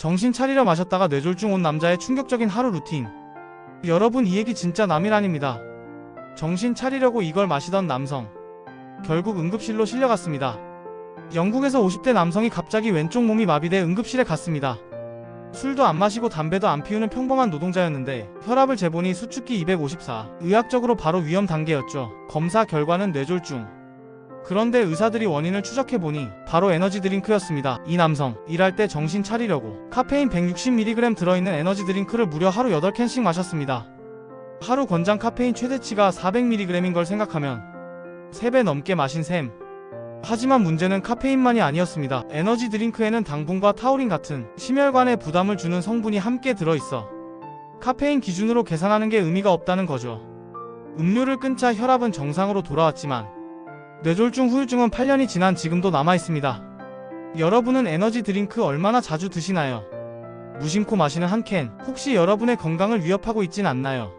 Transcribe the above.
정신 차리려 마셨다가 뇌졸중 온 남자의 충격적인 하루 루틴. 여러분 이 얘기 진짜 남일 아닙니다. 정신 차리려고 이걸 마시던 남성. 결국 응급실로 실려갔습니다. 영국에서 50대 남성이 갑자기 왼쪽 몸이 마비돼 응급실에 갔습니다. 술도 안 마시고 담배도 안 피우는 평범한 노동자였는데 혈압을 재보니 수축기 254. 의학적으로 바로 위험 단계였죠. 검사 결과는 뇌졸중. 그런데 의사들이 원인을 추적해보니 바로 에너지 드링크였습니다. 이 남성, 일할 때 정신 차리려고 카페인 160mg 들어있는 에너지 드링크를 무려 하루 8캔씩 마셨습니다. 하루 권장 카페인 최대치가 400mg인 걸 생각하면 3배 넘게 마신 셈. 하지만 문제는 카페인만이 아니었습니다. 에너지 드링크에는 당분과 타우린 같은 심혈관에 부담을 주는 성분이 함께 들어있어 카페인 기준으로 계산하는 게 의미가 없다는 거죠. 음료를 끊자 혈압은 정상으로 돌아왔지만 뇌졸중 후유증은 8년이 지난 지금도 남아있습니다. 여러분은 에너지 드링크 얼마나 자주 드시나요? 무심코 마시는 한 캔, 혹시 여러분의 건강을 위협하고 있진 않나요?